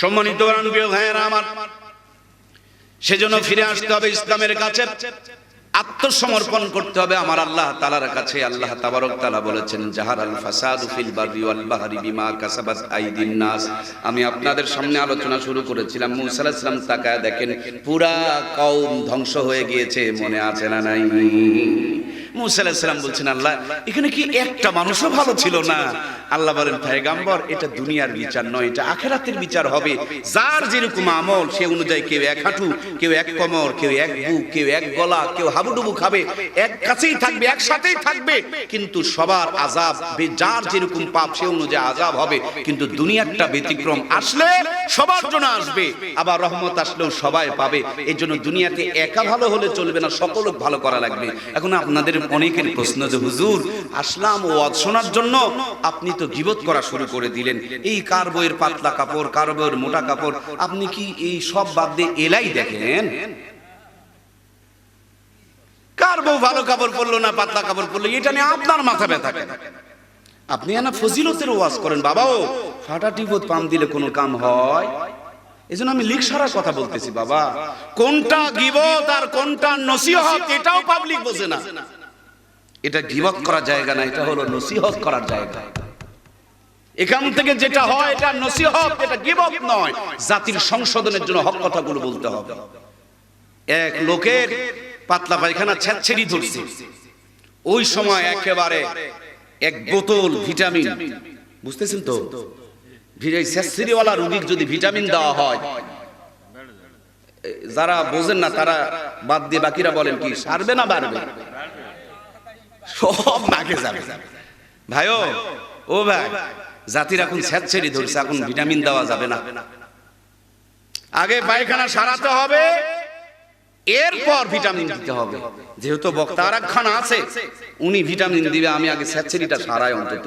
সম্মানিত প্রিয় ভাইয়েরা আমার, সেজন্য ফিরে আসতে হবে ইসলামের কাছে। আত্মসমর্পণ করতে হবে আমার আল্লাহ তালার কাছে। আল্লাহ তাবারক তালা বলেছেন, জাহার আল ফাসাদ ফিল বাররি ওয়াল বাহরি বিমা আইদিন নাস। আমি আপনাদের সামনে আলোচনা শুরু করেছিলাম। মুসা আলাইহিস সালাম তাকায় দেখেন, পুরা কওম ধ্বংস হয়ে গিয়েছে, মনে আছে না নাই? মুসা আলাইহিস সালাম বলছেন, আল্লাহ, এখানে কি একটা মানুষও ভালো ছিল না? আল্লাহ বলেন, পয়গাম্বর, এটা দুনিয়ার বিচার নয়, এটা আখেরাতের বিচার হবে। যার যেরকম আমল, সে অনুযায়ী কেউ এক হাঁটু, কেউ এক কমর, কেউ এক বুক, কেউ এক গলা, কেউ হাবুডুবু খাবে, এক কাছেই থাকবে, একসাথেই থাকবে। কিন্তু সবার আজাব যার যেরকম পাপ, সে অনুযায়ী আজাব হবে। কিন্তু দুনিয়ারটা ব্যতিক্রম আসলে সবার জন্য আসবে। আবার রহমত আসলেও সবাই পাবে। এই জন্য দুনিয়াতে একা ভালো হলে চলবে না, সকল ভালো করা লাগবে। এখন আপনাদের অনেকের প্রশ্ন যে, হুজুর, আসলাম ও শোনার জন্য আপনি তো গিবত করা শুরু করে দিলেন। এই কার বইয়ের পাতলা কাপড়, কার বইয়ের মোটা কাপড়, আপনি কি এই সব বাদ দিয়ে এলাই দেখেন? কার বউ ভালো কাপড় পরলো না পাতলা কাপড় পরলো? এটা নিয়ে আপনার মাথা ব্যথা কেন? আপনি না ফজিলতের ওয়াজ করেন, বাবাও। ফাটা টিপত পাম দিলে কোনো কাম হয়? এজন্য আমি লিখ সারা কথা বলতেছি, বাবা। কোনটা গিবত আর কোনটা নসিহত, এটাও পাবলিক বোঝে না। এটা গিবত করার জায়গা না এটা হলো নসিহত করার জায়গা। এখান থেকে যেটা হয় এটা নসিহত এটা গিবত নয়। জাতির সংশোধনের জন্য হক কথাগুলো বলতে হবে। এক লোকের পাতলা পায়খানা ছেড়ি ধরছে। ওই সময় একেবারে এক বোতল ভিটামিন। বুঝতেছেন তো? ছেড়িওয়ালা রুগীর যদি ভিটামিন দেওয়া হয় যারা বোঝেন না তারা বাদ দিয়ে বাকিরা বলেন কি সারবে না বাড়বে সব নাকে যাবে। ভাইও, ও ভাই, জাতির এখন ছেড়ি ধরছে, এখন ভিটামিন দেওয়া যাবে না। আগে পায়খানা সারাতে হবে, এরপর ভিটামিন দিতে হবে। যেহেতু বক্তা আর খান আছে, উনি ভিটামিন দিবে, আমি আগে স্যাচেরিটা সারাই অন্তত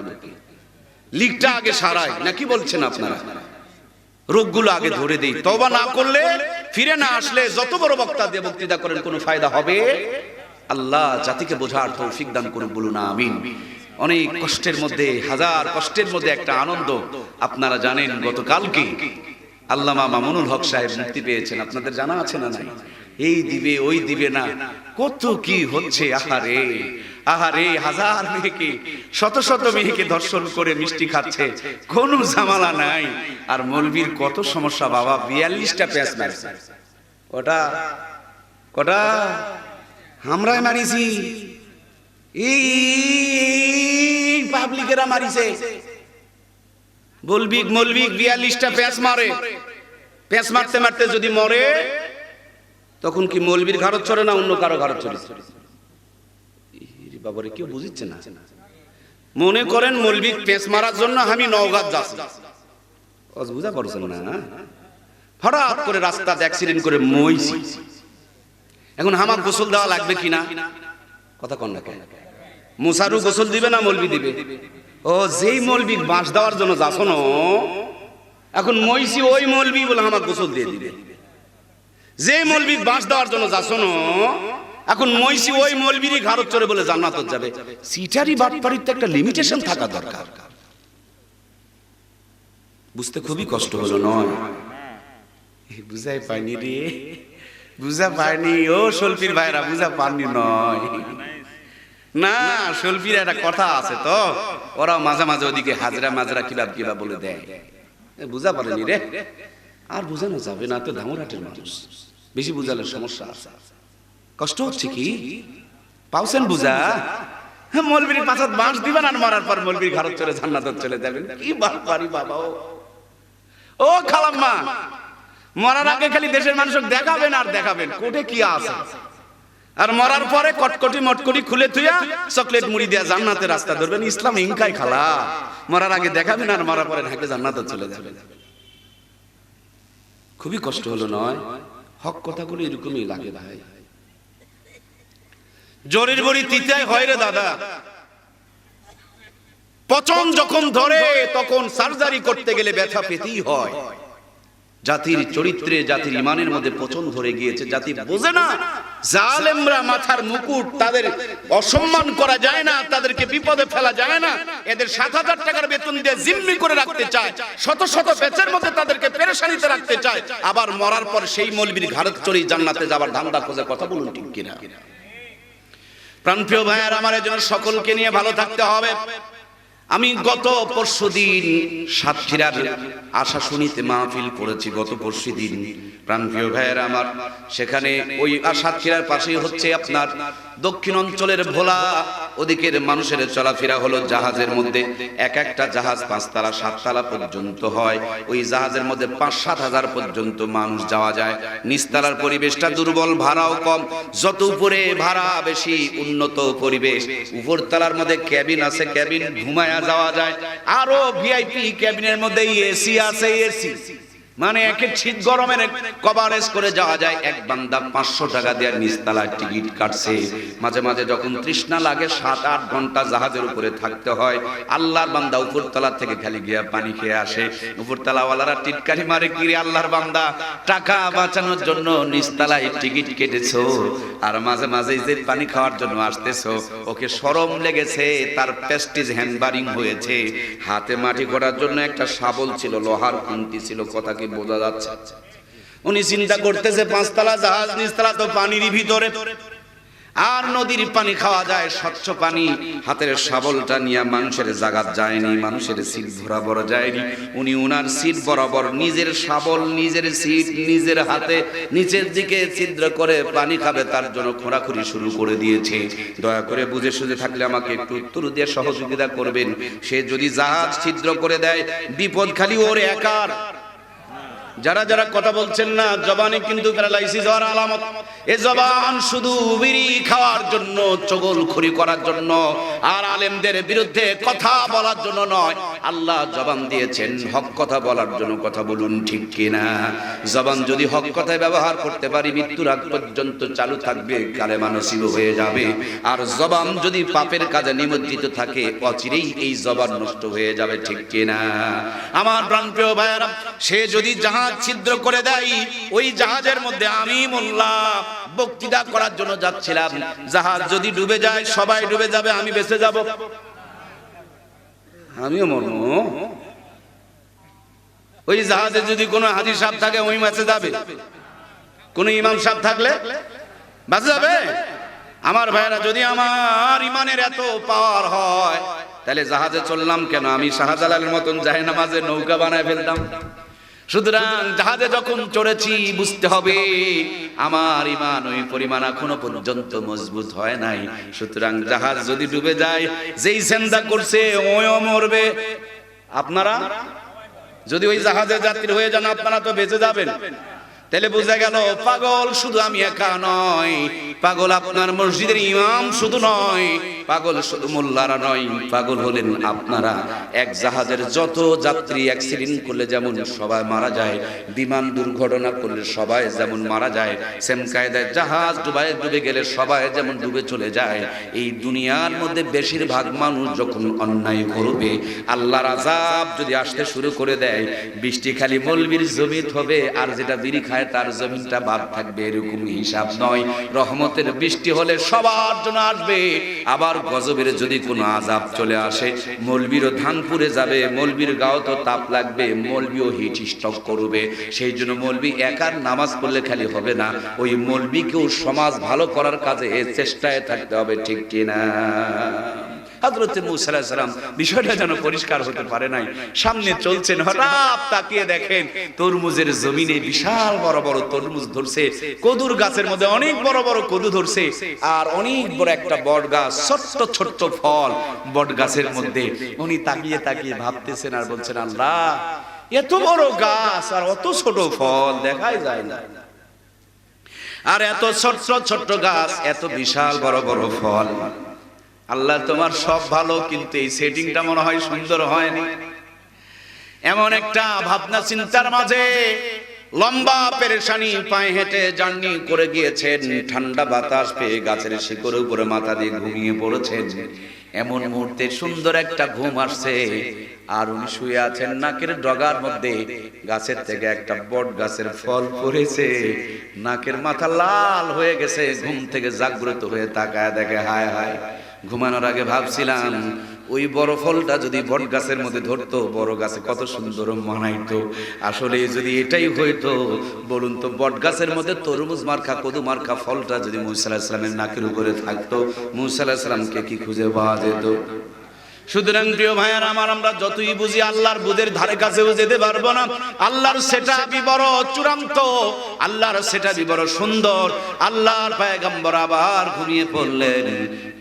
লিকটা আগে সারাই, না কি বলছেন আপনারা? রোগগুলো আগে ধরে দেই। তবা না করলে ফিরে না আসলে যত বড় বক্তা দিয়ে বক্তৃতা করেন, কোনো ফায়দা হবে? আল্লাহ জাতিকে বোঝার তৌফিক দান করুন, বলুন আমিন। অনেক কষ্টের মধ্যে, হাজার কষ্টের মধ্যে একটা আনন্দ। আপনারা জানেন গতকালকে আল্লামা মামুনুল হক সাহেব মুক্তি পেয়েছেন। আপনাদের জানা আছে না এই দিবে, ওই দিবে না। কত কি হচ্ছে, আহারে। আহারে, হাজার মেয়েকে, শত শত মেয়েকে দর্শন করে মিষ্টি খাচ্ছে। কোনো ঝামেলা নাই। আর মলবির কত সমস্যা, বাবা। বিয়াল্লিশটা প্যাঁচ মারছে। ওটা কটা? আমরাই মারিছি। এই পাবলিকেরা মারিছে। বলবিক মলবিক বিয়াল্লিশটা প্যাঁচ মারে। প্যাঁচ মারতে মারতে যদি মরে তখন কি মলবির ঘাড়ত চড়ে না অন্য কারও ঘাড়ত চড়ে? বাবারে কেউ বুঝিচ্ছে না। মনে করেন মলবিক পেঁচ মারার জন্য আমি নওগাঁ যাচ্ছি। বুঝা পারছেন না হঠাৎ করে রাস্তাতে অ্যাক্সিডেন্ট করে মইছি। এখন আমার গোসল দেওয়া লাগবে কিনা? কথা কন না কেন? মুসারু গোসল দিবে না মলবি দিবে? ও, যেই মলবি বাঁশ দেওয়ার জন্য যাচ্ছ না এখন মইছি ওই মলবি বলে আমার গোসল দিয়ে দিবে। যে মলবি বাঁশ দেওয়ার জন্য যাচ্ছ না এখন মইছি ওই মলবিরই ঘাড়ত চড়ে বলে জান্নাত যাবে। সিটারি বাটপাড়ির তো একটা লিমিটেশন থাকা দরকার। বুঝতে খুবই কষ্ট হলো, নয়? বুঝাই পাইনি রে। বুঝা পাইনি। ও শোলপির ভাইরা বুঝা পাননি নয়। না শোলপির একটা কথা আছে তো। ওরা মাঝে মাঝে ওদিকে হাজরা মাজরা কিবাব কিবা বলে দেয়। বুঝা পারেনি রে। আর বুঝানো যাবে না তো ধামরাটের মানুষ। বেশি বুঝালে সমস্যা আছে। কষ্ট হচ্ছে কি? পাউছেন বুঝা? হ্যাঁ মলবির পাঁচাত বাঁশ দিবেন আর মারার পর মলবির ঘাড়ত চলে জান্নাত চলে যাবেন। কি বাড়ি বাবা ও খালাম্মা মরার আগে খালি দেশের মানুষকে দেখাবেন আর দেখাবেন। কোটে কি আছে? আর মরার পরে কটকটি মটকটি খুলে থুইয়া চকলেট মুড়ি দিয়া জান্নাতের রাস্তা ধরবেন। ইসলাম ইনকাই খালা। মরার আগে দেখাবেন আর মরার পরে ঢাকে জান্নাতে চলে যাবেন। খুবই কষ্ট হলো নয়? হক কথাগুলো এরকমই লাগে ভাই। জোরের বড়ি তিতায় হয় রে দাদা। পচন যখন ধরে, তখন সার্জারি করতে গেলে ব্যথা পেতেই হয়। জাতির চরিত্রে, জাতির ইমানের মধ্যে পচন ধরে গিয়েছে, জাতি বোঝে না, জালেমরা মাথার মুকুট তাদের অসম্মান করা যায় না, তাদেরকে বিপদে ফেলা যায় না, এদের সাত হাজার টাকার বেতন দিয়ে জিম্মি করে রাখতে চায়, শত শত বেচের মধ্যে তাদেরকে পেরেশানিতে রাখতে চায়, আবার মরার পর সেই মলবির ঘাড়ত চড়ি জান্নাতে যাবার ধান্দা খোঁজে কথা বলুন ঠিক কিনা? প্রাণপ্রিয় ভাইয়ার, আমার জন্য সকলকে নিয়ে ভালো থাকতে হবে। আমি গত পরশু দিন সাতক্ষীরার আশা শুনিতে মাহফিল করেছি, গত পরশু দিন প্রাণপ্রিয় ভাইয়ের আমার, সেখানে ওই সাতক্ষীরার পাশেই হচ্ছে আপনার দক্ষিণ অঞ্চলের ভোলা, ওদিকের মানুষের চলাফেরা হলো জাহাজের মধ্যে। এক একটা জাহাজ পাঁচতলা, সাততলা পর্যন্ত হয়। ওই জাহাজের মধ্যে পাঁচ সাত হাজার পর্যন্ত মানুষ যাওয়া যায়। নিস্তালার পরিবেশটা দুর্বল, ভাড়াও কম। যত উপরে ভাড়া, বেশি উন্নত পরিবেশ। উপরতলার মধ্যে ক্যাবিন আছে, ক্যাবিন ঘুমায়া যাওয়া যায়। আরও ভিআইপি ক্যাবিনের মধ্যে এসি আছে এসি মানে একে শীত গরমের কভারেজ করে যাওয়া যায়। এক বান্দা পাঁচশো টাকা দিয়ে নিচতলায় টিকিট কাটছে। মাঝে মাঝে যখন তৃষ্ণা লাগে, সাত আট ঘণ্টা জাহাজের উপরে থাকতে হয়। আল্লাহর বান্দা উপরতলা থেকে খালি গিয়া পানি খেয়ে আসে। উপরতলাওয়ালারা টিটকারি মারে কিরে আল্লাহর বান্দা, টাকা বাঁচানোর জন্য নিচতলায় টিকিট কেটেছো? আর মাঝে মাঝে যে পানি খাওয়ার জন্য আসতেছো, ওকে সরম লেগেছে, তার প্রেস্টিজ হ্যান্ডবারিং হয়েছে। হাতে মাটি করার জন্য একটা শাবল ছিল, লোহার খুন্তি ছিল, কথা কি বোঝা যাচ্ছে। উনি চিন্তা করতেছে, পাঁচতলা জাহাজ, নিচতলা তো পানির ভিতরে। আর নদীর পানি খাওয়া যায়, স্বচ্ছ পানি। হাতের শাবলটা নিয়ে মানুষের জাগাত যায়নি, মানুষের সিট বরাবর যায়নি। উনি উনার সিট বরাবর নিজের শাবল, নিজের সিট, নিজের হাতে নিচের দিকে ছিদ্র করে পানি খাবে, তার জন্য খোঁড়াখুড়ি শুরু করে দিয়েছে। দয়া করে বুঝে সুঝে থাকলে আমাকে একটু উত্তর দিয়ে সহযোগিতা করবেন। সে যদি জাহাজ ছিদ্র করে দেয়, বিপদ খালি ওর একার। যারা যারা কথা বলছেন না, জবানে কিন্তু প্যারালাইসিস হওয়ার আলামত। এ জবান শুধু বিড়ি খাওয়ার জন্য চগল খুরি করার জন্য, আর আলেমদের বিরুদ্ধে কথা বলার জন্য নয়। আল্লাহ জবান দিয়েছেন, হক কথা বলার জন্য কথা বলুন, ঠিক কিনা? জবান যদি হক কথায় ব্যবহার করতে পারি, মৃত্যুর আগ পর্যন্ত চালু থাকবে কালে মানসিক হয়ে যাবে। আর জবান যদি পাপের কাজে নিমজ্জিত থাকে, অচিরেই এই জবান নষ্ট হয়ে যাবে, ঠিক কিনা? আমার প্রাণপ্রিয় ভাইয়ারা, সে যদি জাহাজ ছিদ্র করে দেয়। ওই জাহাজের মধ্যে আমি মোল্লা বক্তৃতা করার জন্য যাচ্ছিলাম। জাহাজ যদি ডুবে যায়, সবাই ডুবে যাবে, আমি বেঁচে যাব। আমিও মরম ওই জাহাজে যদি কোনো হাজির সাহেব থাকে, ওই মাছে যাবে। কোন ইমাম সাপ থাকলে বাঁচে যাবে। আমার ভাইয়েরা, যদি আমার ইমানের এত পাওয়ার হয়, তাহলে জাহাজে চললাম কেন? আমি শাহজালালের মতন জাহে নামাজে নৌকা বানায় ফেলতাম। সুতরাং জাহাজে যখন চড়েছি, বুঝতে হবে আমার ইমান ওই পরিমাণ এখনও পর্যন্ত মজবুত হয় নাই। সুতরাং জাহাজ যদি ডুবে যায়, যেই সেন্দা করছে ওও মরবে। আপনারা? যদি ওই জাহাজে যাত্রী হয়ে যান, আপনারা তো বেঁচে যাবেন। তাহলে বোঝা গেল, পাগল শুধু আমি একা নয় পাগল আপনার মসজিদের ইমাম শুধু নয় পাগল শুধু মোল্লারা নয় পাগল হলেন আপনারা। এক জাহাজের যত যাত্রী অ্যাক্সিডেন্ট করলে যেমন সবাই মারা যায়, বিমান দুর্ঘটনা করলে সবাই যেমন মারা যায়, সেম কায়দায় জাহাজ ডুবাই ডুবে গেলে সবাই যেমন ডুবে চলে যায়। এই দুনিয়ার মধ্যে বেশিরভাগ মানুষ যখন অন্যায় করবে, আল্লাহর আজাব যদি আসতে শুরু করে দেয়, বৃষ্টি খালি মলবির জমিত হবে, আর যেটা বিড়ি খায় তার জমিনটা বাদ থাকবে, এরকম হিসাব নয়। রহমতের বৃষ্টি হলে সবার জন্য আসবে। আবার গজবের যদি কোনো আজাব চলে আসে, মলবিরও ধান পুড়ে যাবে, মলবির গাও তো তাপ লাগবে, মলবিও হিট স্টক করবে। সেই জন্য মলবি একার নামাজ পড়লে খালি হবে না। ওই মলবিকেও সমাজ ভালো করার কাজে এ চেষ্টায় থাকতে হবে, ঠিক কিনা? হজরতে মুসালাম বিষয়টা যেন পরিষ্কার হতে পারে নাই। সামনে চলছেন, হঠাৎ তাকিয়ে দেখেন তরমুজের জমিনে বিশাল বড় বড় তরমুজ ধরছে, কদুর গাছের মধ্যে অনেক বড় বড় কদু ধরছে, আর অনেক বড় একটা বট গাছ ছোট্ট ছোট্ট ফল বট গাছের মধ্যে। উনি তাকিয়ে তাকিয়ে ভাবতেছেন আর বলছেন, আল্লাহ, এত বড় গাছ আর অত ছোট ফল দেখাই যায় না। আর এত ছোট্ট ছোট্ট গাছ, এত বিশাল বড় বড় ফল। আল্লাহ তোমার সব ভালো, কিন্তু এই সেটিংটা মনে হয় সুন্দর হয়নি। এমন একটা ভাবনা চিন্তার মাঝে লম্বা পেরেশানি পায়ে হেঁটে জার্নি করে গিয়েছেন। ঠান্ডা বাতাস পেয়ে গাছের শিকড়ের উপরে মাথা দিয়ে ঘুমিয়ে পড়েছেন। এমন মুহূর্তে সুন্দর একটা ঘুম আসছে। আর উনি শুয়ে আছেন নাকের ডগার মধ্যে। গাছের থেকে একটা বট গাছের ফল পড়েছে। নাকের মাথা লাল হয়ে গেছে। ঘুম থেকে জাগ্রত হয়ে তাকায় দেখে, হায় হায়। ঘুমানোর আগে ভাবছিলাম, ওই বড় ফলটা যদি বট গাছের মধ্যে ধরতো, বড় গাছে কত সুন্দর মানাইতো। আসলে যদি এটাই হইতো, বলুন তো, বট গাছের মধ্যে তরমুজ মার্কা, কদু মার্কা ফলটা যদি মুসাল্লাহ ইসলামের নাকের উপরে থাকতো মুসাল্লাহ ইসলামকে কি খুঁজে পাওয়া যেত? সুতরাং প্রিয় ভাইয়ার আমার, আমরা যতই বুঝি আল্লাহর বুদের ধারে কাছেও যেতে পারব না। আল্লাহর সেটা বড় চূড়ান্ত? আল্লাহর সেটা বড় সুন্দর? আল্লাহর পায়গাম্বর আবার ঘুমিয়ে পড়লেন।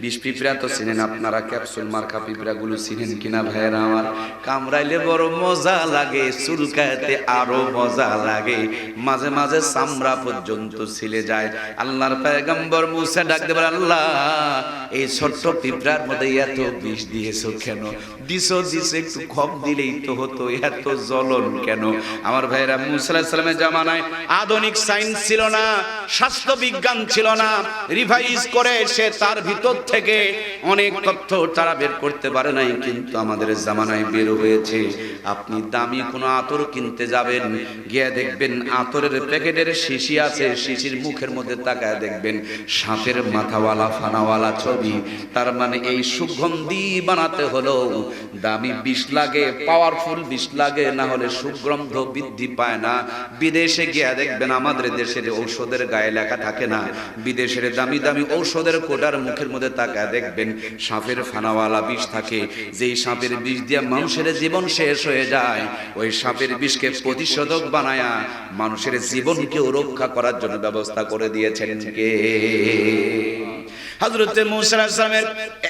বিষ পিঁপড়া তো চিনেন আপনারা, ক্যাপসুল মার্কা পিঁপড়া গুলো চিনেন কিনা ভাইয়েরা আমার? কামড়াইলে বড় মজা লাগে, চুলকাতে আরও মজা লাগে। মাঝে মাঝে চামড়া পর্যন্ত ছিলে যায়। আল্লাহর পায়গাম্বর মুসা ডাকতে পারে আল্লাহ, এই ছোট্ট পিঁপড়ার মধ্যে এত বিষ দিয়েছ কেন? একটু কম দিলেই তো হতো, এত জ্বলন কেন? আমার ভাইরা জামানায় আধুনিক সায়েন্স ছিল না, স্বাস্থ্য বিজ্ঞান ছিল না, রিভাইজ করে সে তার ভিতর থেকে অনেক তথ্য তারা বের করতে পারে নাই, কিন্তু আমাদের জামানায় বের হয়েছে। আপনি দামি কোনো আতর কিনতে যাবেন, গিয়ে দেখবেন আতরের প্যাকেটের শিশি আছে, শিশির মুখের মধ্যে তাকায় দেখবেন সাপের মাথাওয়ালা, ফানাওয়ালা ছবি। তার মানে এই সুগন্ধি বানাতে হলো দামি বিষ লাগে পাওয়ারফুল বিষ লাগে, না হলে সুগন্ধ বৃদ্ধি পায় না। বিদেশে গিয়ে দেখবেন আমাদের দেশের ঔষধের গায়ে লেখা থাকে না। বিদেশের দামি দামি ঔষধের কোটার মুখের মধ্যে তাকায় দেখবেন সাপের ফানাওয়ালা বিষ থাকে। যেই সাপের বিষ দিয়ে মানুষের জীবন শেষ হয়ে যায়, ওই সাপের বিষকে প্রতিষেধক বানায়া মানুষের জীবনকেও রক্ষা করার জন্য ব্যবস্থা করে দিয়েছেন কে? হজরতে মুসলামের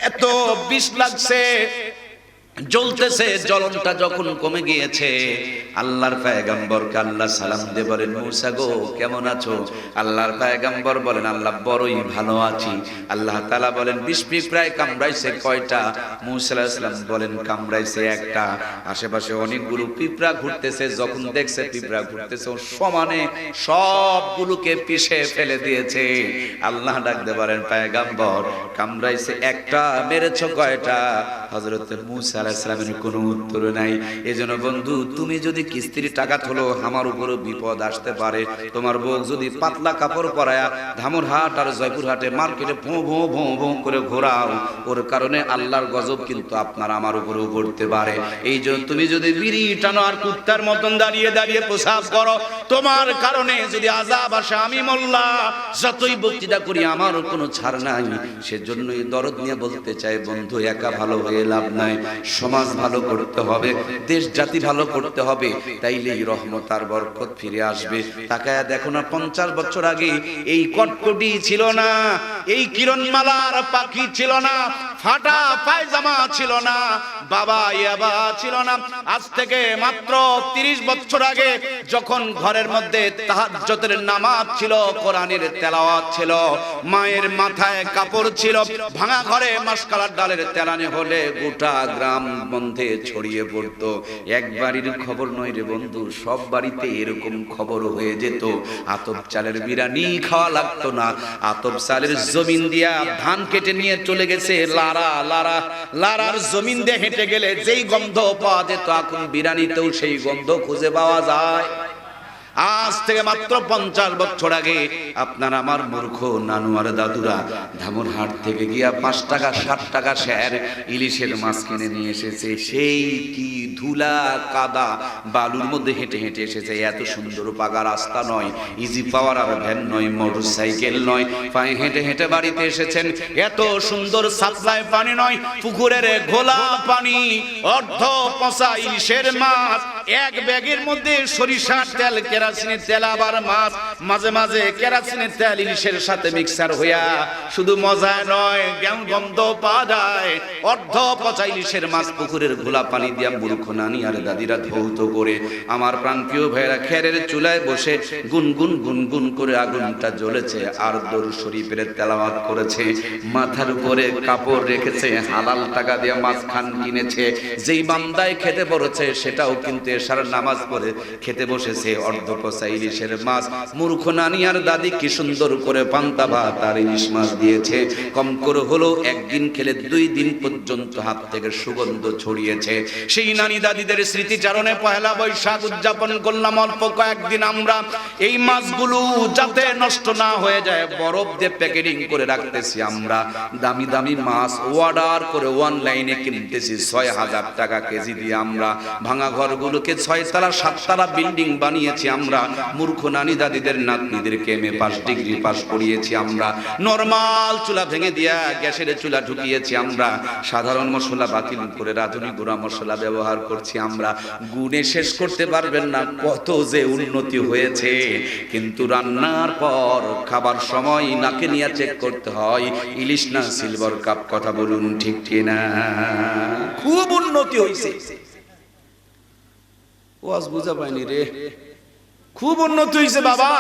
এত বিষ লাগছে। জ্বলতেছে, জ্বলনটা যখন কমে গিয়েছে, আল্লাহর পায়গাম্বরকে আল্লাহ সালাম দিয়ে বলেন, মুসা গো, কেমন আছো? আল্লাহর পায়গাম্বর বলেন, আল্লাহ বড়ই ভালো আছি। আল্লাহ তালা বলেন বিষ পিঁপড়ায় কামড়াইছে কয়টা? মুসা সালাম বলেন, কামড়াইছে একটা। আশেপাশে অনেকগুলো পিঁপড়া ঘুরতেছে, যখন দেখছে পিঁপড়া ঘুরতেছে সমানে সবগুলোকে পিষে ফেলে দিয়েছে। আল্লাহ ডাকতে পারেন পায়গাম্বর, কামড়াইছে একটা, মেরেছ কয়টা? হজরত মুসা আলাহিসামের কোনো উত্তর নাই। এজন্য বন্ধু, তুমি যদি কিস্তির টাকা তোলো, আমার উপরও বিপদ আসতে পারে। তোমার বউ যদি পাতলা কাপড় পরায়া ধামরহাট আর জয়পুরহাটে মার্কেটে ভোঁ ভোঁ ভোঁ ভোঁ করে ঘোরাও, ওর কারণে আল্লাহর গজব কিন্তু আপনার আমার উপরেও পড়তে পারে। এই জন্য তুমি যদি বিড়ি টানো আর কুত্তার মতন দাঁড়িয়ে দাঁড়িয়ে প্রসাব করো, তোমার কারণে যদি আজাব আসে, আমি মোল্লা, যতই বক্তৃতা করি, আমারও কোনো ছাড় নাই। সেজন্যই দরদ নিয়ে বলতে চাই, বন্ধু, একা ভালো হয়ে লাভ নাই। সমাজ ভালো করতে হবে, দেশ জাতি ভালো করতে হবে তাইলে এই রহমত আর বরকত ফিরে আসবে। তাকায় দেখো না, পঞ্চাশ বছর আগে এই কটকটি ছিল না, এই কিরণমালার পাখি ছিল না ফাটা পায়জামা ছিল না, বাবা ইয়াবা ছিল না। আজ থেকে মাত্র তিরিশ বছর আগে যখন ঘরের মধ্যে তাহাজ্জতের নামাজ ছিল, কোরআনের তেলাওয়াত ছিল, মায়ের মাথায় কাপড় ছিল, ভাঙা ঘরে মাসকালার ডালের তেলানি হলে গোটা গ্রাম বন্ধে ছড়িয়ে পড়তো। এক বাড়ির খবর নয় রে বন্ধু, সব বাড়িতে এরকম খবর হয়ে যেত। আতপ চালের বিরানি খাওয়া লাগতো না। আতপ চালের জমিন দিয়া ধান কেটে নিয়ে চলে গেছে লারা লারা, লারার জমিন দিয়ে হেঁটে গেলে যেই গন্ধ পাওয়া যেত, এখন বিরানিতেও সেই গন্ধ খুঁজে পাওয়া যায়। আজ থেকে মাত্র পঞ্চাশ বছর আগে আপনার আমার মূর্খ নানু আর দাদুরা ধামরহাট থেকে গিয়া পাঁচ টাকা ষাট টাকা শেয়ার ইলিশের মাছ কিনে নিয়ে এসেছে। সেই কি ধুলা কাদা বালুর মধ্যে হেঁটে হেঁটে এসেছে। এত সুন্দর পাকা রাস্তা নয় ইজি পাওয়ার আর ভ্যান নয় মোটর সাইকেল নয়। পায়ে হেঁটে হেঁটে বাড়িতে এসেছেন। এত সুন্দর সাপ্লাই পানি নয়, পুকুরের ঘোলা পানি, অর্ধ পচা ইলিশের মাছ, এক ব্যাগের মধ্যে সরিষার তেল কেরাসিনের তেল আবার মাছ, মাঝে মাঝে কেরাসিনের তেল ইলিশের সাথে মিক্সার হইয়া শুধু মজায় নয়, জ্ঞান গন্ধ পাওয়া যায়। অর্ধ পচা ইলিশের মাছ পুকুরের ঘোলা পানি দিয়া মূর্খ নানি আর দাদিরা ধৌত করে। আমার প্রাণপ্রিয় ভাইয়েরা, খেরের চুলায় বসে গুনগুন গুনগুন করে আগুনটা জ্বলেছে, আর দরু শরীফের তেলাওয়াত করেছে। মাথার উপরে কাপড় রেখেছে, হালাল টাকা দিয়ে মাছ খান কিনেছে। যেই বান্দায় খেতে পড়েছে সেটাও কিন্তু এসার নামাজ পড়ে খেতে বসেছে, অর্ধ কষা ইলিশের মাছ। মূর্খ নানি আর দাদি কি সুন্দর করে পান্তা ভাত ইলিশ মাছ দিয়েছে। কম করে একদিন খেলে দুই দিন পর্যন্ত হাত থেকে সুগন্ধ ছড়িয়েছে। সেই নানি দাদিদের স্মৃতিচারণে পয়লা বৈশাখ উদযাপন করলাম অল্প কয়েকদিন আমরা। এই মাছগুলো যাতে নষ্ট না হয়ে যায়, বরফ দিয়ে প্যাকেটিং করে রাখতেছি আমরা। দামি দামি মাছ অর্ডার করে অনলাইনে কিনতেছি ছয় হাজার টাকা কেজি দিয়ে আমরা। ভাঙা ঘরগুলোকে ছয় তালা সাত তালা বিল্ডিং বানিয়েছি আমরা। মূর্খ নানি দাদিদের নাতনিদেরকে M A pass degree pass করিয়েছি আমরা। নরমাল চুলা ভেঙে দিয়া গ্যাসের চুলা ঢুকিয়েছি আমরা। সাধারণ মশলা বাতিল করে রাঁধুনি গুঁড়া মশলা ব্যবহার করছি আমরা। গুণে শেষ করতে পারবেন না, কত যে উন্নতি হয়েছে। কিন্তু রান্নার পর খাবার সময় নাকে নিয়ে চেক করতে হয়, ইলিশ না সিলভার কাপ কথা বলুন ঠিক কিনা? খুব উন্নতি হয়েছে ওয়াজ বুঝা পাইনি রে। খুব উন্নত হয়েছে বাবা।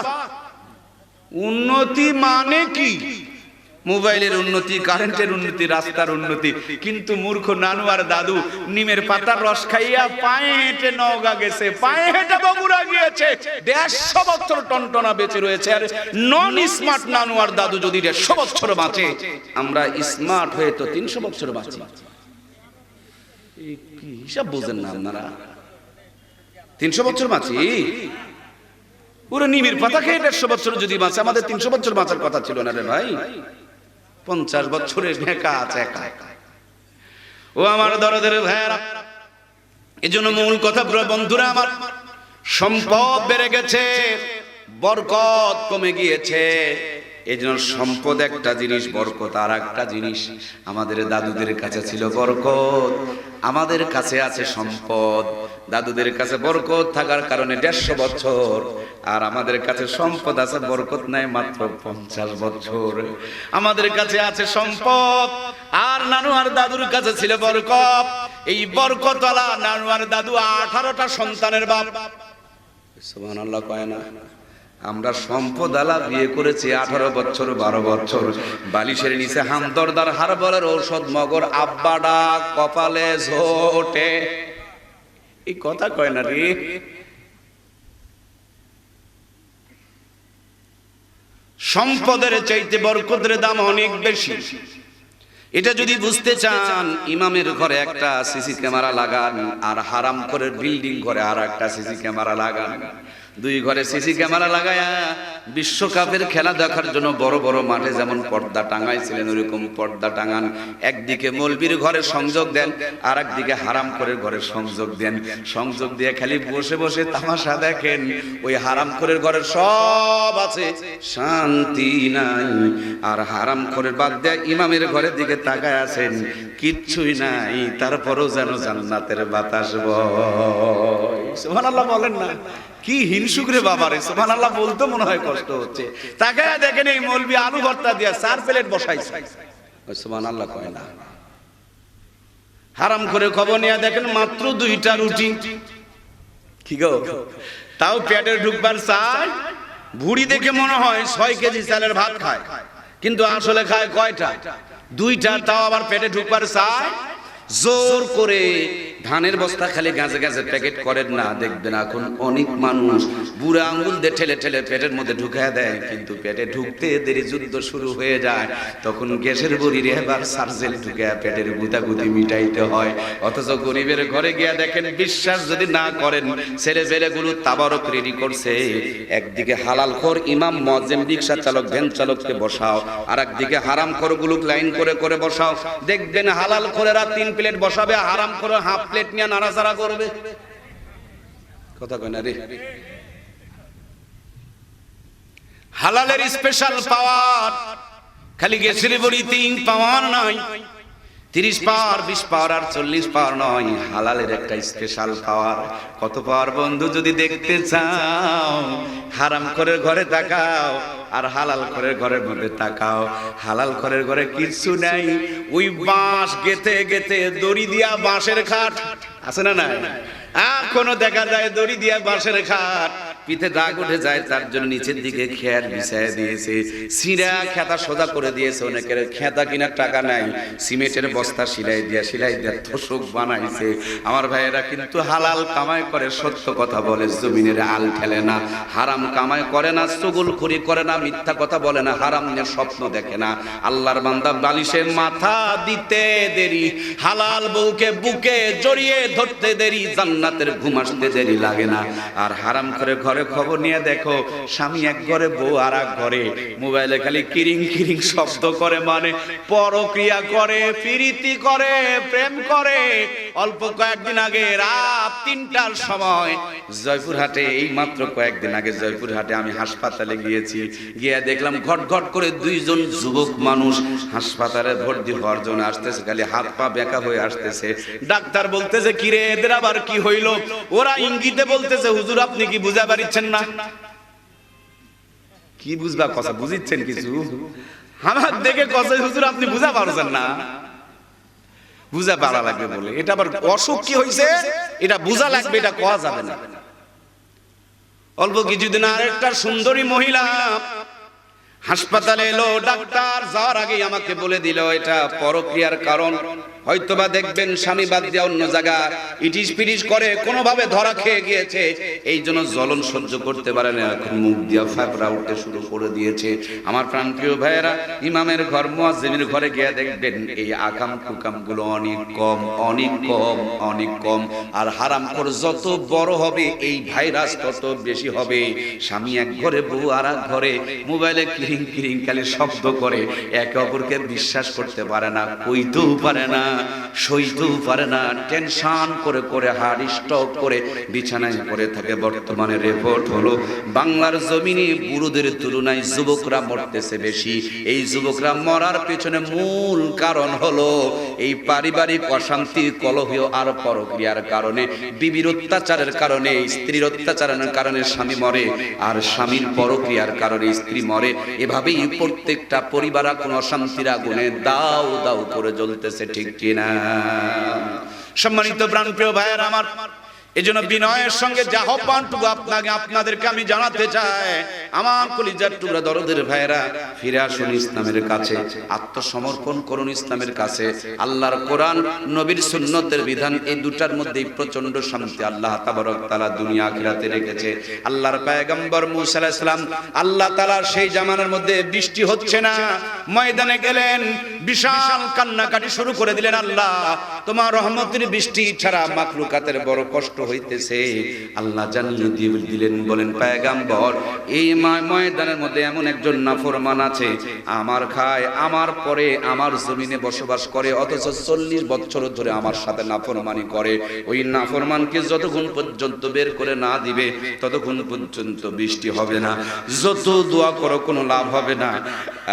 উন্নতি মানে কি? মোবাইলের উন্নতি, কারেন্টের উন্নতি, রাস্তার উন্নতি। কিন্তু মূর্খ নানু আর দাদু নিমের পাতার রস খাইয়া পায়ে হেঁটে নওগা গেছে, পায়ে হেঁটে বগুড়া গিয়েছে। দেড়শো বছর টনটনা বেঁচে রয়েছে, আর নন স্মার্ট নানু আর দাদু যদি দেড়শো বছর বাঁচে, আমরা স্মার্ট হয়ে তো তিনশো বছর বাঁচি। হিসাব বোঝেন না আপনারা? তিনশো বছর বাঁচি? পুরো নিমির পাতা খেয়ে দেড়শো বছর যদি বাঁচে, আমাদের তিনশো বছর বাঁচার কথা ছিল না রে ভাই। পঞ্চাশ বছরের ঢেকা আছে একা। ও আমার দরদের ভাইয়ারা এই জন্য মূল কথা বন্ধুরা আমার, সম্পদ বেড়ে গেছে, বরকত কমে গিয়েছে। এই জন্য সম্পদ একটা জিনিস, বরকত আর একটা জিনিস। আমাদের দাদুদের কাছে ছিল বরকত। আমাদের কাছে আছে সম্পদ। দাদুদের কাছে বরকত থাকার কারণে দেড়শো বছর আর আমাদের কাছে সম্পদ আছে, বরকত নাই মাত্র পঞ্চাশ বছর। আমাদের কাছে আছে সম্পদ, আর নানু আর দাদুর কাছে ছিল বরকত। এই বরকতওয়ালা নানু আর দাদু আঠারোটা সন্তানের বাপ। সুবহানাল্লাহ কয় না, আমরা সম্পদ আলা বিয়ে করেছি আঠারো বছর, বারো বছর। বালিশের নিচে হামদরদার হারবলের ঔষধ, মগর আব্বাডা কপালে ঝোটে। এই কথা কয় না রে? সম্পদের চাইতে বরকতের দাম অনেক বেশি। এটা যদি বুঝতে চান, ইমামের ঘরে একটা সিসি ক্যামেরা লাগান আর হারাম করে বিল্ডিং ঘরে আর একটা সিসি ক্যামেরা লাগান। দুই ঘরে সিসি ক্যামেরা লাগায়া বিশ্বকাপের খেলা দেখার জন্য বড় বড় মাঠে যেমন পর্দা টাঙাইছিলেন, ওইরকম পর্দা টাঙান। একদিকে মলবির ঘরে সংযোগ দেন আর একদিকে হারাম করে ঘরে সংযোগ দেন। সংযোগ দিয়ে খালি বসে বসে তামাশা দেখেন, ওই হারাম করে ঘরের সব আছে, শান্তি নাই। আর হারাম করে বাদ দেয় ইমামের ঘরের দিকে তাকায় আছেন, কিচ্ছুই নাই, তারপরও যেন জান্নাতের বাতাস বয়। সুবহানাল্লাহ বলেন না। কি হিংসুক রে বাবা রে, সুবহানাল্লাহ বলতে মনে হয় কষ্ট হচ্ছে। তাকায় দেখেন এই মৌলবি আলু ভর্তা দিয়া চার প্লেট বসাইছে। ওই সুবহানাল্লাহ কয় না। হারাম করে খবর নিয়ে দেখেন মাত্র দুইটা রুটি। কি গো? তাও পেটে ঢুকবার চাই ভুড়ি দেখে মনে হয় ছয় কেজি চালের ভাত খায়, কিন্তু আসলে খায় কয়টা? দুইটা, তাও আবার পেটে ঢুকবার চায় জোর করে ধানের বস্তা খালি গাছে গাছে প্যাকেট করেন না, দেখবেন এখন অনেক মানুষ বুড়া আঙ্গুল দিয়ে ঠেলে ঠেলে পেটের মধ্যে ঢুকায় দেয়, কিন্তু পেটে ঢুকতে দেরি যুদ্ধ শুরু হয়ে যায়। তখন গ্যাসের বড়ি এবার সার্জেল ঢুকে পেটের গুতাগুতি মিটাইতে হয়। অথচ গরিবের ঘরে গিয়া দেখেন, বিশ্বাস যদি না করেন, ছেলে ছেলেগুলো তাবারক রেডি করছে। একদিকে হালাল খোর ইমাম মজেম রিক্সা চালক, ভ্যান চালককে বসাও। আর একদিকে হারাম খোরগুলো লাইন করে করে বসাও। দেখবেন হালাল খোরেরা তিন প্লেট বসাবে, হারাম করে হাফ প্লেট নিয়ে নাড়াচাড়া করবে। কথা কয় না রে? হালালের স্পেশাল পাওয়ার খালি গেছিল বলি তিন পাওয়ার নাই। তিরিশ পাওয়ার বিশ পাওয়ার আর চল্লিশ পাওয়ার নয়। হালালের একটা স্পেশাল পাওয়ার কত পাওয়ার বন্ধু যদি দেখতে চাও, হারাম করে ঘরে তাকাও, আর হালাল করে ঘরের মধ্যে তাকাও। হালাল ঘরের ঘরে কিছু নাই। ওই বাঁশ গেতে গেতে দড়ি দিয়া বাঁশের খাট। আছে না নাই? এখনও দেখা যায় দড়ি দিয়া বাঁশের খাট। পিঠে দাগ উঠে যায়, তার জন্য নিচের দিকে খেয়ার বিছায় দিয়েছে। সিরা খেতা সোজা করে দিয়েছে, অনেকের খেতা কিনার টাকা নাই। সিমেন্টের বস্তা সিলাই দিয়া সিলাই দিয়া তোষক বানাইছে। আমার ভাইয়েরা কিন্তু হালাল কামাই করে, সত্য কথা বলে, জমিনের আল ঠেলে না। হারাম কামাই করে না চুগুল খুরি করে না, মিথ্যা কথা বলে না, হারাম নিয়ে স্বপ্ন দেখে না। আল্লাহর বান্দা বালিশে মাথা দিতে দেরি, হালাল বউকে বুকে জড়িয়ে ধরতে দেরি, জান্নাতের ঘুম আসতে দেরি লাগে না। আর হারাম করে ঘরে খবর নিয়ে দেখো, স্বামী এক ঘরে, বউ আর এক ঘরে। মোবাইলে খালি কিরিং কিরিং শব্দ করে মানে পরক্রিয়া করে, প্রীতি করে, প্রেম করে। অল্প কয়েকদিন আগে রাত তিনটার সময় জয়পুরহাটে, এই মাত্র কয়েকদিন আগে জয়পুরহাটে আমি হাসপাতালে গিয়েছি। গিয়ে দেখলাম ঘট ঘট করে দুইজন যুবক মানুষ হাসপাতালে ভর্তি হওয়ার জন্য আসতেছে, খালি হাত পা বেঁকা হয়ে আসতেছে। ডাক্তার বলতেছে কি রে এদের আবার কি হইল? ওরা ইঙ্গিতে বলতেছে, হুজুর, আপনি কি বুঝা পারিচ্ছেন না। কি বুঝবা কথা? বুঝিচ্ছেন কিছু? আমার দেখে কথা হুজুর, আপনি বুঝা পারছেন না। বুঝা পারা লাগবে বলে। এটা আবার অসুখ কি হয়েছে এটা বুঝা লাগবে, এটা কোয়া যাবে না। অল্প কিছুদিন আরেকটা সুন্দরী মহিলা হাসপাতালে এলো, ডাক্তার যাওয়ার আগে আমাকে বলে দিল, এটা পরক্রিয়ার কারণ। হয়তোবা দেখবেন স্বামী বাদ দিয়ে অন্য জায়গা ইটিস পিটিস করে, কোনোভাবে ধরা খেয়ে গিয়েছে। এই জন্য জ্বলন সহ্য করতে পারে না। এখন মুখ দিয়া ফ্যাপড়া উঠতে শুরু করে দিয়েছে। আমার প্রাণপ্রিয় ভাইয়েরা, ইমামের ঘর, মুয়াজ্জিমের ঘরে গিয়ে দেখবেন এই আকাম কুকামগুলো অনেক কম অনেক কম অনেক কম। আর হারাম করে যত বড় হবে, এই ভাইরাস তত বেশি হবে। স্বামী এক ঘরে, বউ আর এক ঘরে, মোবাইলে কিরিং কিরিং খালি শব্দ করে, একে অপরকে বিশ্বাস করতে পারে না, কইতেও পারে না। সইতেও পারে না টেনশন করে করে হার্ট স্ট্রোক করে বিছানায় পড়ে থাকে। বর্তমানে রিপোর্ট হলো, বাংলার জমিনে বুড়োদের তুলনায় যুবকরা মরতেছে বেশি। এই যুবকরা মরার পেছনে মূল কারণ হলো, এই পারিবারিক অশান্তি কলহ আর পরক্রিয়ার কারণে, বিবির অত্যাচারের কারণে, স্ত্রীর অত্যাচারের কারণে স্বামী মরে, আর স্বামীর পরক্রিয়ার কারণে স্ত্রী মরে। এভাবেই প্রত্যেকটা পরিবার কোন অশান্তির আগুনে দাও দাও করে জ্বলতেছে ঠিক কিনা সম্মানিত প্রাণপ্রিয় ভাইয়ের আমার এই জন্য বিনয়ের সঙ্গে যা আহ্বানটুকু আপনাকে, আপনাদেরকে আমি জানাতে চাই। আমার কলিজার টুকরা দরদের ভাইয়েরা, ফিরে আসুন ইসলামের কাছে, আত্মসমর্পণ করুন ইসলামের কাছে। আল্লাহর কোরআন, নবীর সুন্নতের বিধান, এই দুটার মধ্যেই প্রচণ্ড শান্তি আল্লাহ তাবারক তাআলা দুনিয়া, আখিরাতে রেখেছে। আল্লাহর পয়গম্বর মুসা আলাইহিস সালাম, আল্লাহ তাআলার সেই জামানার মধ্যে বৃষ্টি হচ্ছে না। ময়দানে গেলেন, বিশাল কান্নাকাটি শুরু করে দিলেন আল্লাহ। তোমার রহমতের বৃষ্টি ছাড়া মাখলুকাতের বড় কষ্ট হইতেছে। আল্লাহ জানিয়ে দিয়ে দিলেন, বলেন, পায়গাম্বর, এই ময়দানের মধ্যে এমন একজন নাফরমান আছে। আমার খায়, আমার পরে আমার জমিনে বসবাস করে, অথচ চল্লিশ বছর ধরে আমার সাথে নাফরমানি করে। ওই নাফরমানকে যতক্ষণ পর্যন্ত বের করে না দিবে, ততক্ষণ পর্যন্ত বৃষ্টি হবে না। যত দোয়া করো, কোনো লাভ হবে না।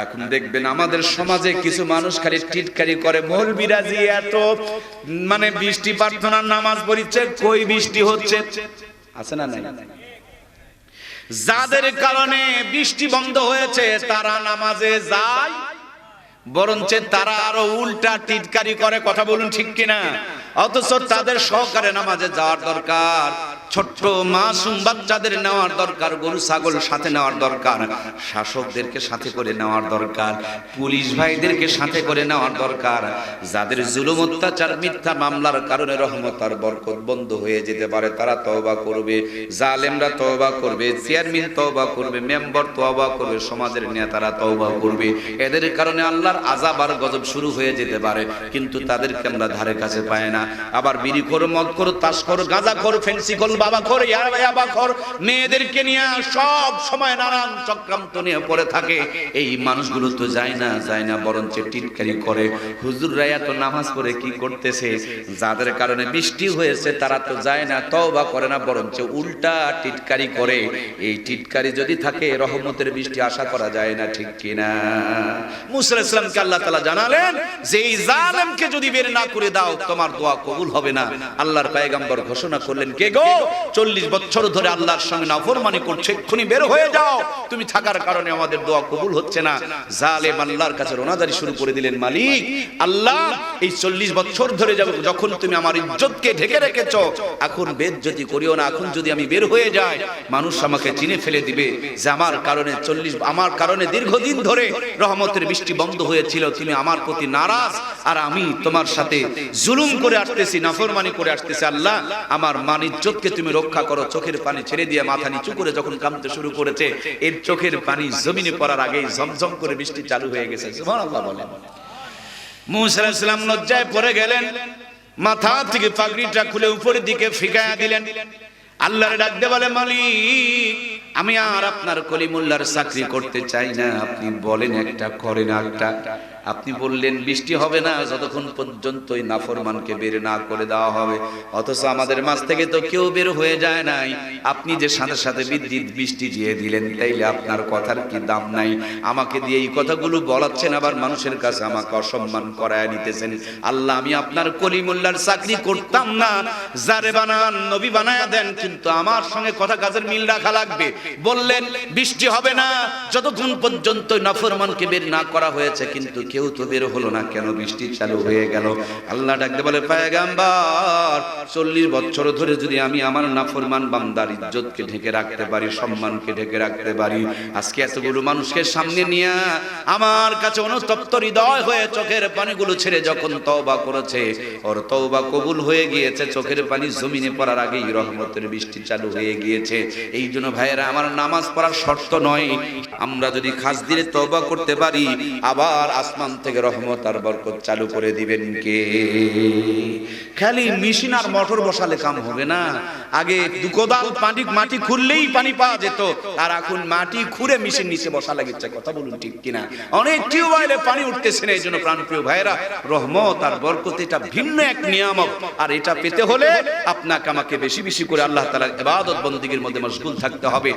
এখন দেখবেন আমাদের সমাজে কিছু মানুষ খালি টিটকারি করে মৌলবিরাজি এত মানে বৃষ্টি প্রার্থনার নামাজ পড়িচ্ছে, কই বৃষ্টি হচ্ছে। আছে না নাই? যাদের কারণে বৃষ্টি বন্ধ হয়েছে, তারা নামাজে যায়, বরঞ্চ তারা আরও উল্টা টিটকারি করে। কথা বলুন ঠিক কিনা? অথচ তাদের সহকারে নামাজে যাওয়ার দরকার। ছোট্ট মাসুম বাচ্চাদের নেওয়ার দরকার, গরু, ছাগল সাথে নেওয়ার দরকার, শাসকদেরকে সাথে করে নেওয়ার দরকার, পুলিশ ভাইদেরকে সাথে করে নেওয়ার দরকার। যাদের জুলুম, অত্যাচার, মিথ্যা মামলার কারণে রহমত আর বরকত বন্ধ হয়ে যেতে পারে, তারা তওবা করবে। জালেমরা তওবা করবে, চেয়ারম্যান তওবা করবে, মেম্বার তওবা করবে, সমাজের নেতারা তওবা করবে। এদের কারণে আল্লাহর আযাব আর গজব শুরু হয়ে যেতে পারে, কিন্তু তাদেরকে আমরা ধারে কাছে পাই না। আবার বিড়ি খোর, মদ খোর, তাস খোর, গাঁজা খোর, ফেন্সি খোর বাবা খোর ইয়াবা খোর মেয়েদেরকে নিয়ে সব সময় নানান চক্রান্ত নিয়ে পড়ে থাকে। এই মানুষগুলো তো যায় না যায় না, বরঞ্চ টিটকারি করে। হুজুররা এত নামাজ পড়ে কি করতেছে? যাদের কারণে বৃষ্টি হয়েছে, তারা তো যায় না, তওবা করে না, বরঞ্চ উল্টা টিটকারি করে। এই টিটকারি যদি থাকে, রহমতের বৃষ্টি আশা করা যায় না, ঠিক কিনা? মুসা ইসলামকে আল্লাহ তাআলা জানালেন যে এই জালেমকে যদি বের না করে দাও, তোমার দোয়া কবুল হবে না। আল্লাহর পয়গম্বর ঘোষণা করলেন, কে গো? চল্লিশ বছর ধরে আল্লাহর সঙ্গে নাফরমানি করছে, এক্ষুনি বের হয়ে যাও। তুমি থাকার কারণে আমাদের দোয়া কবুল হচ্ছে না। জালেম আল্লাহর কাছে রোনাদারি শুরু করে দিলেন মালিক। আল্লাহ, এই চল্লিশ বছর ধরে যখন তুমি আমার ইজ্জতকে ঢেকে রেখেছো, এখন বেজ্জতি করিও না, এখন যদি আমি বের হয়ে যাই, মানুষ আমাকে চিনে ফেলে দিবে যে আমার কারণে চল্লিশ, আমার কারণে দীর্ঘদিন ধরে রহমতের বৃষ্টি বন্ধ হয়েছিল, তুমি আমার প্রতি নারাজ, আর আমি তোমার সাথে জুলুম করে আসতেছি, নাফরমানি করে আসতেছি। আল্লাহ, আমার মান ইজ্জতকে তুমি রক্ষা করো, চোখের পানি ছেড়ে দিয়ে মাথা নিচু করে যখন কামতে শুরু করেছে, এর চোখের পানি জমিনে পড়ার আগেই ঝমঝম করে বৃষ্টি চালু হয়ে গেছে। সুবহানাল্লাহ বলেন। মুসা আলাইহিস সালাম লজ্জায় পড়ে গেলেন, মাথা থেকে পাগড়িটা খুলে উপরের দিকে ফিকায়া দিলেন। আল্লাহর ডাকতে বলে, মালিক, আমি আর আপনার কলিমুল্লার চাকরি করতে চাই না, আপনি বলেন একটা, করেন একটা আপনি বললেন, বৃষ্টি হবে না, যতক্ষণ পর্যন্ত ওই নাফরমানকে বের না করে দেওয়া হবে। অথচ আমাদের মাছ থেকে তো কেউ বের হয়ে যায় নাই। আপনি যে সাথে সাথে বিদ্যুৎ, বৃষ্টি দিয়ে দিলেন, তাইলে আপনার কথার কি দাম নাই? আমাকে দিয়ে এই কথাগুলো বলাচ্ছেন, আবার মানুষের কাছে আমাকে অসম্মান করায় নিতেছেন। আল্লাহ, আমি আপনার কলিমুল্লার চাকরি করতাম না। যারে বানান, নবী বানায়া দেন, কিন্তু আমার সঙ্গে কথা কাজের মিল রাখা লাগবে। বললেন, বৃষ্টি হবে না, যতক্ষণ পর্যন্ত নাফরমানকে বের না করা হয়েছে, কিন্তু কেউ তো বের হলো না, কেন বৃষ্টি চালু হয়ে গেল? আল্লাহ ডাকতে বলে, পায়গাম্বার, চল্লিশ বছর ধরে যদি আমি আমার নাফরমান বান্দার ইজ্জতকে ঢেকে রাখতে পারি, সম্মানকে ঢেকে রাখতে পারি, আজকে এতগুলো মানুষকে সামনে নিয়ে আমার কাছে অনুতপ্ত হৃদয় হয়ে চোখের পানিগুলো ছেড়ে যখন তওবা করেছে, ওর তওবা কবুল হয়ে গিয়েছে, চোখের পানি জমিনে পড়ার আগেই রহমতের বৃষ্টি চালু হয়ে গিয়েছে। এই জন্য ভাইয়েরা, আমার নামাজ পড়ার শর্ত নয়, আমরা যদি খাস দিলে তওবা করতে পারি, আবার আসমান আসমান থেকে রহমত আর বরকত চালু করে দিবেন কে? খালি মেশিন আর মোটর বসালে কাম হবে না। আগে দুকোদাল পানি, মাটি খুললেই পানি পাওয়া যেত। আর এখন মাটি খুঁড়ে মেশিন নিচে বসা লাগিচ্ছে কথা বলুন ঠিক কিনা? অনেক টিউবওয়েলে পানি উঠতেছে না এই জন্য প্রাণপ্রিয় ভাইরা রহমত আর বরকত এটা ভিন্ন এক নিয়ামক আর এটা পেতে হলে আপনাকে আমাকে বেশি বেশি করে আল্লাহ তালার ইবাদত বন্দীগীর মধ্যে মশগুল থাকতে হবে।